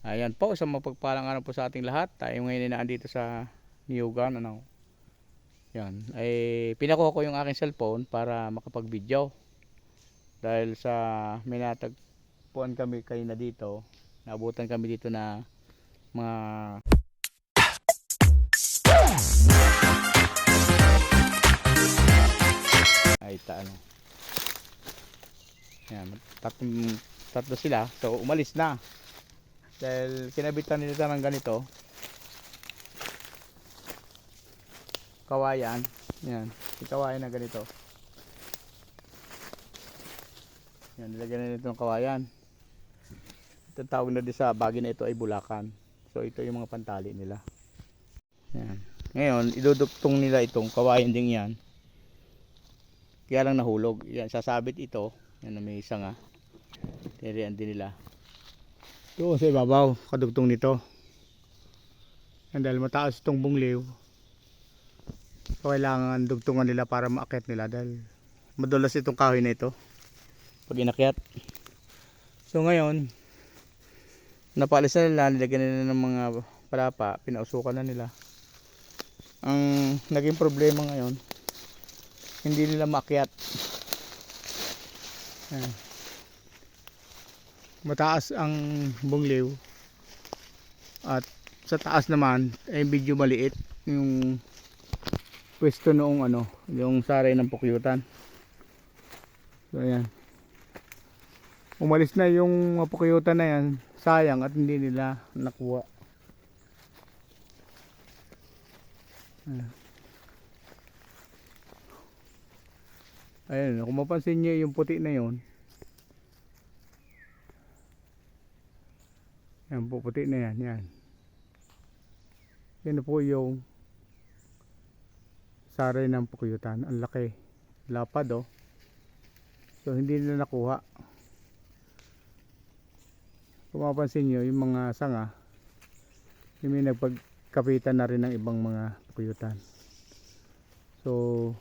Ayan po, sa mapagpalang araw po sa ating lahat. Tayo ngayon ay naandito sa Niyugan. Ano? Yan. Ay, pinakuha ko yung aking cellphone para makapag-video. Dahil sa may natagpuan kami kayo na dito. Naabutan kami dito na mga ay ta ano. Yan, tatlong, tatlo sila. So umalis na. Dahil kinabitan nila ng ganito. Kawayan. Yan. Kawayan na ganito. Yan, nilagyan na nito kawayan. Ito tawag na din sa bagay na ito ay bulakan. So ito yung mga pantali nila. Yan. Ngayon, iduduktong nila itong kawayan din yan. Kaya lang nahulog. Yan, sasabit ito. Yan may isa nga. Tirian din nila. Doon sa ibabaw, kadugtong nito. Yan, dahil mataas itong bungliw. So, kailangan dugtungan nila para maakyat nila dahil madulas itong kahoy na ito. Pag inakyat. So ngayon, napalis na nila, nilagyan nila ng mga palapa, pinausukan na nila. Ang naging problema ngayon, hindi nila maakyat. Ayan. Mataas ang bungliw at sa taas naman ay medyo maliit yung pwesto noong ano, yung saray ng pukyutan. So ayan. Umalis na yung pukyutan na yan, sayang at hindi nila nakuha. Ayan. Ayan, kung mapansin nyo yung puti na yon. Yan po, puti na yan, yan. Yan po yung saray ng pukuyutan. Ang laki. Lapad oh. So hindi nila nakuha. Kung mapansin nyo, yung mga sanga, yung may nagpagkapitan na rin ng ibang mga pukuyutan. So,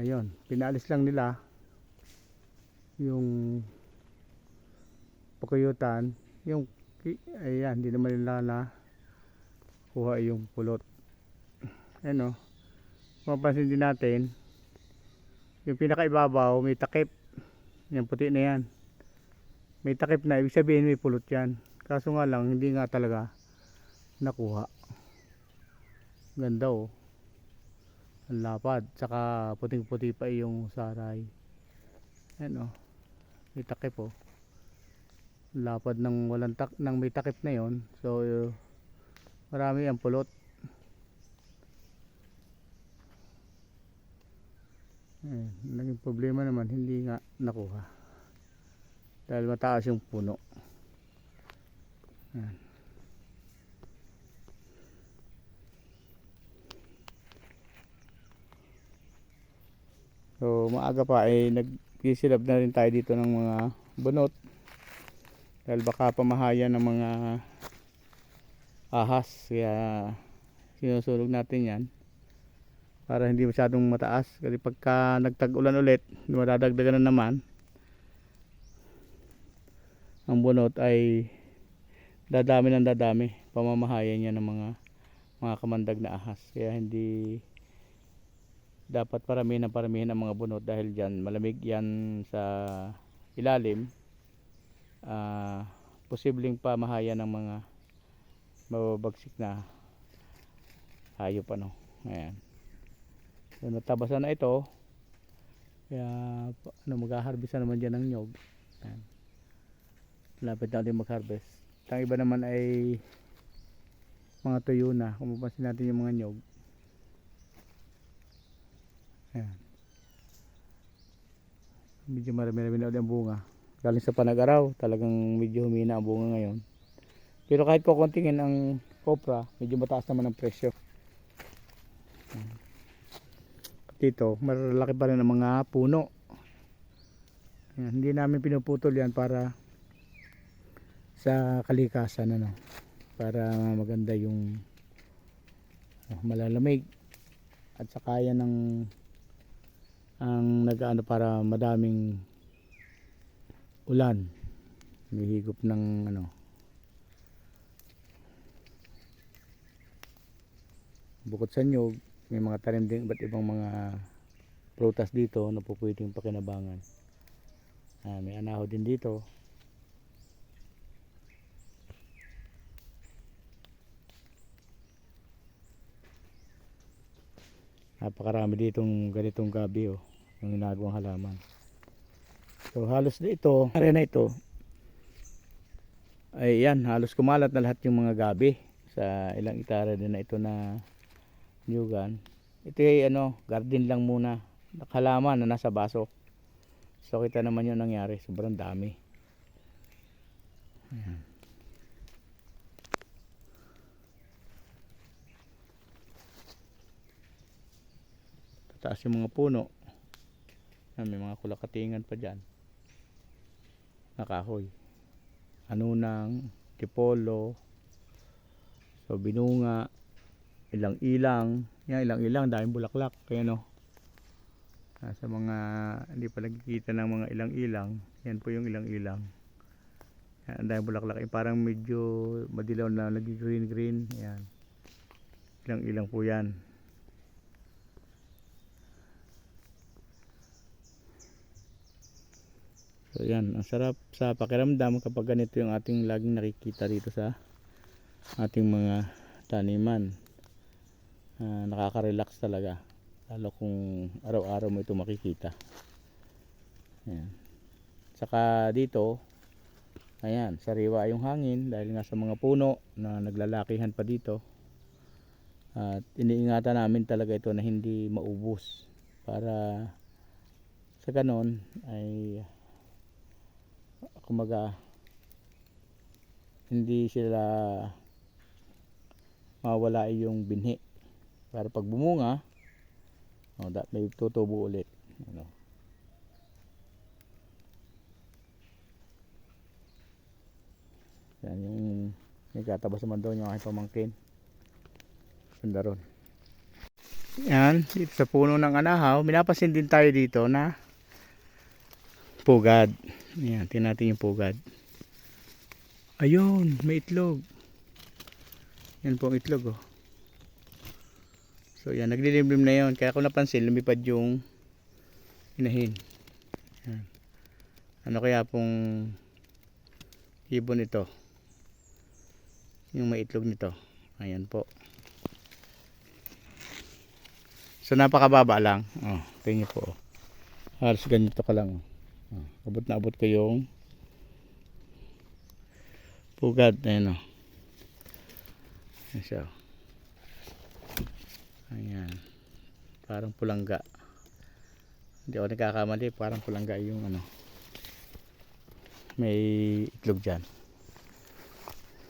ayun, pinalis lang nila yung pukuyutan, yung ayan, hindi naman nila na kuha yung pulot. Ayan o. Mapapansin din natin, yung pinakaibabaw may takip. Yan puti na yan. May takip na, ibig sabihin may pulot yan. Kaso nga lang, hindi nga talaga nakuha. Ganda oh. Ang lapad. Tsaka puting-puti pa yung saray. Ayan oh. May takip oh. Lapad ng walang tak ng may takip na yon. So, uh, marami ang pulot. Eh, naging problema naman hindi nga nakuha dahil mataas yung puno Yan. so maaga pa ay nagsisilab na rin tayo dito ng mga bunot dahil baka pamahayan ng mga ahas kaya sinusulog natin yan para hindi masyadong mataas. Kasi pagka nagtag-ulan ulit madadagdagan na naman. Ang bunot ay dadami ng dadami. Pamamahayan niya ng mga mga kamandag na ahas. Kaya hindi dapat paramihin ng paramihin ang mga bunot dahil dyan malamig yan sa ilalim ah posibleng pamahayan ng mga mababagsik na hayop ano ayan So, natabasan na ito. Kaya ano mag-harvest na naman diyan ng nyog. Ayan. Lapit na din mag-harvest. Ang iba naman ay mga tuyo na. Kung natin yung mga nyog. Ayan. Medyo marami-rami na ulit ang bunga. Galing sa panag-araw, talagang medyo humina ang bunga ngayon. Pero kahit kukuntingin ang kopra, medyo mataas naman ang presyo. dito malalaki pa rin ang mga puno Yan, hindi namin pinuputol yan para sa kalikasan ano para maganda yung oh, malalamig at saka yan ang ang nagaano para madaming ulan. Humihigop ng ano. Bukod sa nyog may mga tanim din iba't ibang mga prutas dito na po pwedeng pakinabangan. Ah, may anaho din dito. Napakarami ditong ganitong gabi oh yung ginagawang halaman so halos dito area ito. Ay yan halos kumalat na lahat yung mga gabi sa ilang itara din na ito na nyugan. Ito ay ano garden lang muna. Halaman na nasa baso. So kita naman yung nangyari. Sobrang dami. Ayan. tataas yung mga puno. Ayan, may mga kulakatingan pa dyan nakahoy anunang tipolo so binunga. Ilang ilang. Yan ilang ilang. Daming bulaklak. Kaya no Ah, sa mga hindi pa nagkikita ng mga ilang ilang. Yan po yung ilang ilang. Yan, daming bulaklak. Eh, parang medyo madilaw na nag green green yan. Ilang ilang po yan So yan, ang sarap sa pakiramdam kapag ganito yung ating laging nakikita dito sa ating mga taniman. Ah, nakaka-relax talaga. Lalo kung araw-araw mo ito makikita. Yan. Saka dito, ayan, sariwa yung hangin dahil nga sa mga puno na naglalakihan pa dito. At iniingatan namin talaga ito na hindi maubos para sa ganon ay kumaga hindi sila mawala yung binhi. Para pag bumunga oh, that may tutubo ulit ano. yan yung nagkatabas naman doon yung aking pamangkin. Ganda ron. Yan dito sa puno ng anahaw minapasin din tayo dito na pugad yan tingnan natin yung pugad. Ayun may itlog. Yan po ang itlog oh. So yan naglilimlim na yon kaya kung napansin lumipad yung inahin. Yan. ano kaya pong ibon ito? Yung may itlog nito. Ayan po. So napakababa lang. Oh, tingin po oh. halos ganito ka lang oh. Oh, abot na abot ko yung pugad ayan o ayan oh. ayan. Parang pulangga. Hindi ako nagkakamali parang pulangga yung ano may itlog dyan.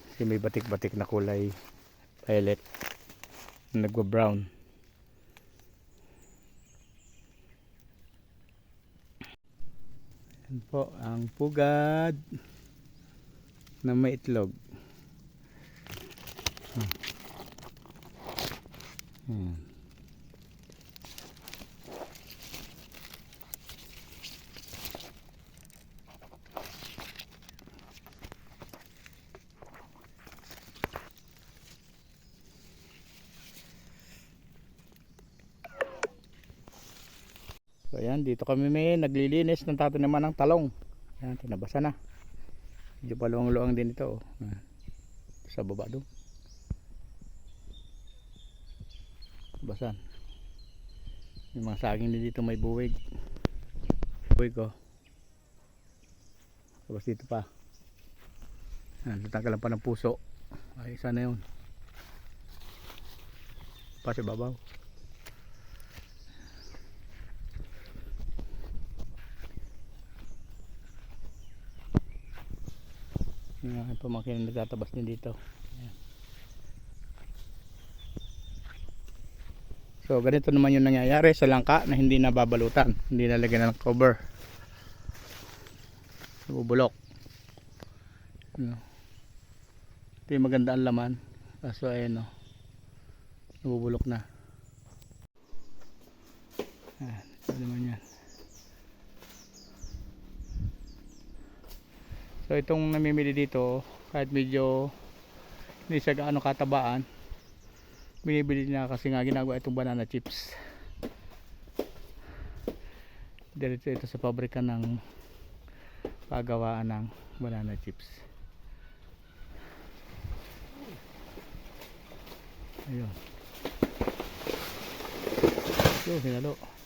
Kasi may batik batik na kulay violet nagwa brown Yan po ang pugad na may itlog. Hmm. Hmm. Ayan, dito kami may naglilinis ng tataniman ng talong. Ayan, tinabasa na. Medyo paluwang-luwang din ito. Oh. Sa baba doon. Basan. Yung mga saging din dito may buwig. Buwig oh. Tapos dito pa. Ayan, tatanggalan pa ng puso. Ay, isa na yun. Pa sa babaw. Yung aking pamangkin na nagtatabas din dito. Ayan. So ganito naman yung nangyayari sa langka na hindi nababalutan. Hindi nalagyan ng cover. Bubulok. Ano. Ito yung maganda ang laman. Kaso ayun no. Nabubulok na. Ayan. Ito naman yan. So itong namimili dito kahit medyo hindi siya gaano katabaan binibili na kasi nga ginagawa itong banana chips. Diretso ito sa pabrika ng pagawaan ng banana chips. Ayun. Yun hinalo. okay.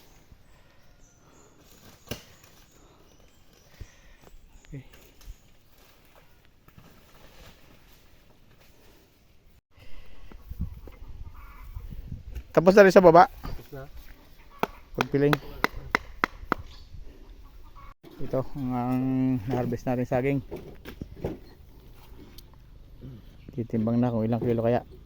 Tapos na rin sa baba Tapos na. pagpiling ito ang na-harvest natin saging titimbang na kung ilang kilo kaya ha?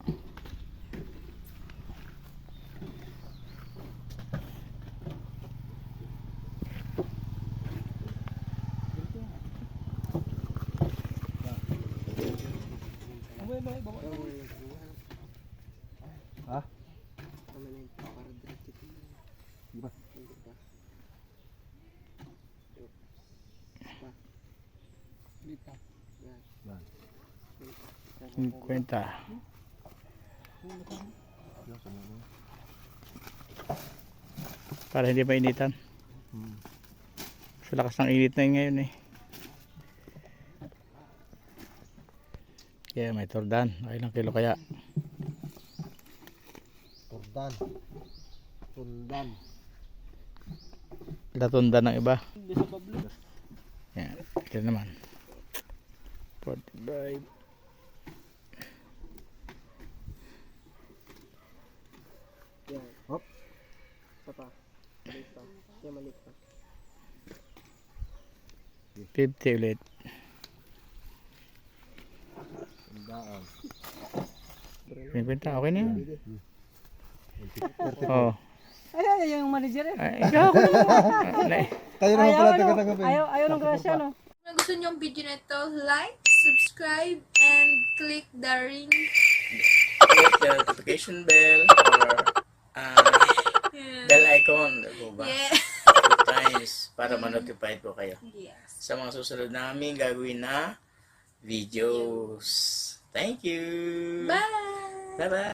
Diba? Kwenta. Para hindi mainitan. Hmm. Sa lakas ng init na yun ngayon eh. Kaya may tordan. Ilang kilo kaya? Turdan. Tundan. Latundan ng iba. Yan. Ito naman. 45. Yan. Hop. Isa pa. Maliit pa. Yan maliit pa. 50 ulit. Tundaan. 50. Okay na yan. Oo. Ay, ay, ay, yung manager eh. Ay, ikaw ako naman. Ay, Tayo naman pala taga-tagapin. Ayaw, ayaw ng grasya, no? Kung gusto niyo ang video na ito, like, subscribe, and click the ring. click the notification bell or uh, Yeah. bell icon. Ano ba? Yeah. Two times para ma-notify po kayo Yes. sa mga susunod namin gagawin na videos. Thank you! Bye! Bye-bye!